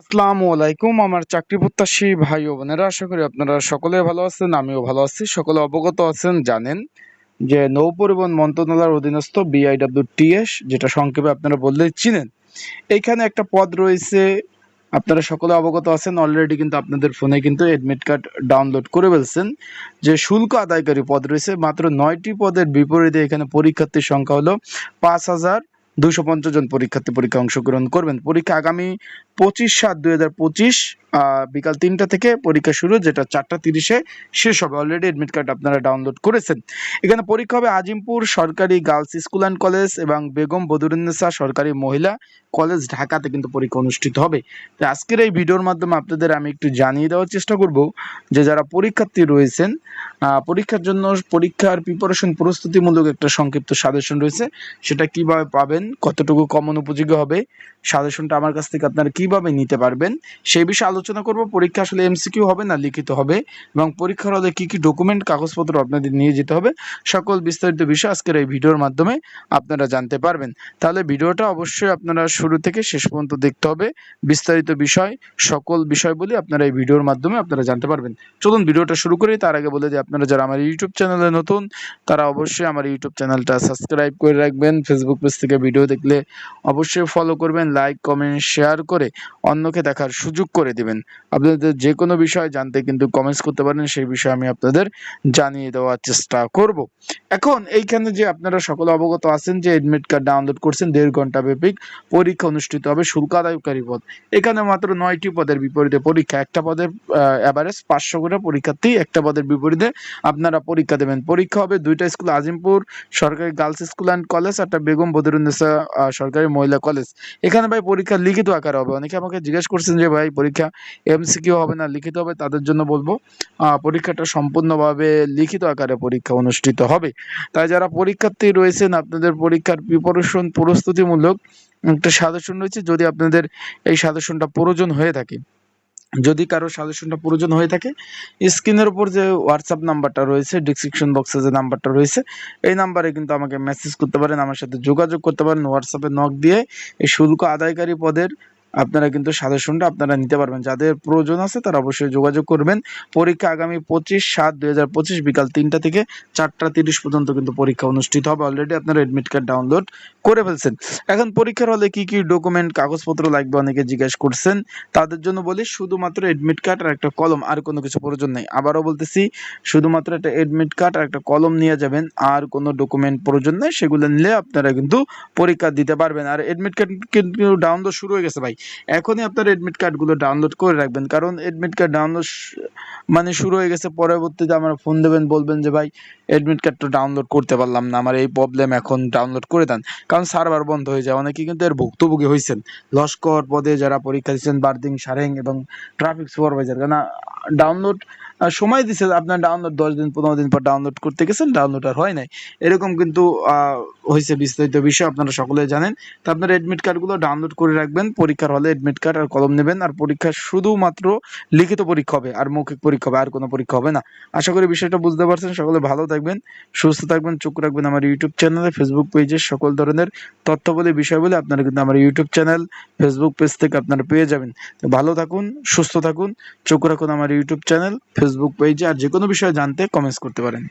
আসসালামু আলাইকুম, আমার চাকরি প্রত্যাশী ভাই ও বোনেরা, আশা করি আপনারা সকলে ভালো আছেন, আমিও ভালো আছি। সকলে অবগত আছেন, জানেন যে নৌ পরিবহন মন্ত্রণালয়ের অধীনস্থ বিআইডব্লিউ টিএস যেটা সংক্ষেপে আপনারা বললে চিনেন। এইখানে একটা পদ রয়েছে, আপনারা সকলে অবগত আছেন অলরেডি কিন্তু আপনাদের ফোনে কিন্তু এডমিট কার্ড ডাউনলোড করে ফেলছেন। যে শুল্ক আদায়কারী পদ রয়েছে, মাত্র নয়টি পদের বিপরীতে এখানে পরীক্ষার্থীর সংখ্যা হলো পাঁচ হাজার দুশো জন পরীক্ষার্থী পরীক্ষা অংশগ্রহণ করবেন। পরীক্ষা আগামী পঁচিশ সাত দুই বিকাল তিনটা থেকে পরীক্ষা শুরু, যেটা চারটা তিরিশে শেষ হবে। অলরেডি এডমিট কার্ড আপনারা ডাউনলোড করেছেন। এখানে পরীক্ষা হবে আজিমপুর সরকারি গার্লস স্কুল অ্যান্ড কলেজ এবং বেগম বদরুন্নেসা সরকারি মহিলা কলেজ ঢাকাতে কিন্তু পরীক্ষা অনুষ্ঠিত হবে। তো আজকের এই ভিডিওর মাধ্যমে আপনাদের আমি একটু জানিয়ে দেওয়ার চেষ্টা করব যে যারা পরীক্ষার্থী রয়েছেন পরীক্ষার জন্য পরীক্ষার প্রিপারেশন প্রস্তুতিমূলক একটা সংক্ষিপ্ত সাজেশন রয়েছে। সেটা কীভাবে পাবেন, কতটুকু কমন উপযোগী হবে সাজেশনটা আমার কাছ থেকে আপনারা কীভাবে নিতে পারবেন, সেই বিষয়ে আলোচনা করব। পরীক্ষা আসলে এমসিকিউ হবে না, লিখিত হবে। এবং পরীক্ষার হলে কি কি ডকুমেন্ট কাগজপত্র আপনাদের নিয়ে যেতে হবে, সকল বিস্তারিত বিষয় আজকের এই ভিডিওর মাধ্যমে আপনারা জানতে পারবেন। তাহলে ভিডিওটা অবশ্যই আপনারা শুরু থেকে শেষ পর্যন্ত দেখতে হবে। বিস্তারিত বিষয়, সকল বিষয়গুলি আপনারা এই ভিডিওর মাধ্যমে আপনারা জানতে পারবেন। চলুন ভিডিওটা শুরু করি। তার আগে বলে দিই, আপনারা যারা আমার ইউটিউব চ্যানেলে নতুন, তারা অবশ্যই আমার ইউটিউব চ্যানেলটা সাবস্ক্রাইব করে রাখবেন। ফেসবুক পেজ থেকে ভিডিও দেখলে অবশ্যই ফলো করবেন লাইক কমেন্ট শেয়ার করে অন্যকে দেখার সুযোগ করে দিবেন। আপনাদের যে কোনো বিষয় জানতে কিন্তু কমেন্টস করতে পারেন, সেই বিষয়ে আমি আপনাদের জানিয়ে দেওয়ার চেষ্টা করব। এখন এইখানে যে আপনারা সকলে অবগত আছেন যে এডমিট কার্ড ডাউনলোড করছেন, দেড় ঘণ্টা ব্যাপিক পরীক্ষা অনুষ্ঠিত হবে শুল্ক আদায়কারী পদ। এখানে মাত্র নয়টি পদের বিপরীতে পরীক্ষা, একটা পদের অ্যাভারেজ পাঁচশো করে পরীক্ষার্থী, একটা পদের বিপরীতে আপনারা পরীক্ষা দেবেন। পরীক্ষা হবে দুইটা স্কুল, আজিমপুর সরকারি গার্লস স্কুল অ্যান্ড কলেজ একটা বেগম বদরুন্নেসা সরকারি মহিলা কলেজ এখানে ভাই পরীক্ষা লিখিত আকারে হবে। অনেকে আমাকে জিজ্ঞেস করছেন যে ভাই পরীক্ষা এমসিকিউ হবে না, লিখিত হবে, তাদের জন্য বলব পরীক্ষাটা সম্পূর্ণভাবে লিখিত আকারে পরীক্ষা অনুষ্ঠিত হবে। তাই যারা পরীক্ষার্থী রয়েছেন, আপনাদের পরীক্ষার প্রিপারেশন প্রস্তুতিমূলক একটা সাজেশন রয়েছে, যদি আপনাদের এই সাজেশনটা প্রয়োজন হয়ে থাকে। যদি কারও সাজেশনটা প্রয়োজন হয়ে থাকে, স্ক্রিনের উপর যে হোয়াটসঅ্যাপ নাম্বারটা রয়েছে ডিসক্রিপশন বক্সে যে নাম্বারটা রয়েছে, এই নাম্বারে কিন্তু আমাকে মেসেজ করতে পারেন, আমার সাথে যোগাযোগ করতে পারেন হোয়াটসঅ্যাপে নক দিয়ে এই শুল্ক আদায়কারী পদের আপনারা কিন্তু সাজেশনটা আপনারা নিতে পারবেন। যাদের প্রয়োজন আছে তারা অবশ্যই যোগাযোগ করবেন। পরীক্ষা আগামী পঁচিশ সাত দুই বিকাল তিনটা থেকে চারটা তিরিশ পর্যন্ত কিন্তু পরীক্ষা অনুষ্ঠিত হবে। অলরেডি আপনারা এডমিট কার্ড ডাউনলোড করে ফেলছেন। এখন পরীক্ষার হলে কি কি ডকুমেন্ট কাগজপত্র লাগবে অনেকে জিজ্ঞেস করছেন। তাদের জন্য বলি, শুধুমাত্র এডমিট কার্ড আর একটা কলম, আর কোনো কিছু প্রয়োজন নেই। আবারও বলতেছি, শুধুমাত্র একটা এডমিট কার্ড আর একটা কলম নিয়ে যাবেন। আর কোনো ডকুমেন্ট প্রয়োজন নেই, সেগুলো নিলে আপনারা কিন্তু পরীক্ষা দিতে পারবেন। আর এডমিট কার্ড কিন্তু ডাউনলোড শুরু হয়ে গেছে ভাই। এখনই আপনার এডমিট কার্ডগুলো ডাউনলোড করে রাখবেন। কারণ এডমিট কার্ড ডাউনলোড মানে শুরু হয়ে গেছে, পরবর্তীতে আমার ফোন দেবেন, বলবেন যে, ভাই এডমিট কার্ডটা ডাউনলোড করতে পারলাম না, আমার এই প্রবলেম এখন ডাউনলোড করে দেন। কারণ সার্ভার বন্ধ হয়ে যায় অনেকে কিন্তু এর ভুক্তভোগী হয়েছেন লস্কর পদে যারা পরীক্ষা দিচ্ছেন বার্দিং সারেং এবং ট্রাফিক সুপারভাইজার কেন ডাউনলোড সময় দিছে, আপনার ডাউনলোড দশ দিন, পনেরো দিন পর ডাউনলোড করতে গেছেন ডাউনলোড আর হয় নাই। এরকম কিন্তু হয়েছে বিস্তারিত বিষয়, আপনারা সকলে জানেন। তো আপনার এডমিট কার্ডগুলো ডাউনলোড করে রাখবেন পরীক্ষার হলে এডমিট কার্ড আর কলম নেবেন আর পরীক্ষা শুধুমাত্র লিখিত পরীক্ষা হবে, আর মৌখিক পরীক্ষা হবে, আর কোনো পরীক্ষা হবে না। আশা করি বিষয়টা বুঝতে পারছেন। সকলে ভালো থাকবেন, সুস্থ থাকবেন, চোখ রাখবেন আমার ইউটিউব চ্যানেলে ফেসবুক পেজে সকল ধরনের তথ্য বলে বিষয় বলে আপনারা কিন্তু আমার ইউটিউব চ্যানেল ফেসবুক পেজ থেকে আপনারা পেয়ে যাবেন। ভালো থাকুন, সুস্থ থাকুন, চোখ রাখুন আমার ইউটিউব চ্যানেল ফেসবুক পেজে আর যে কোনো বিষয়ে জানতে কমেন্টস করতে পারেন।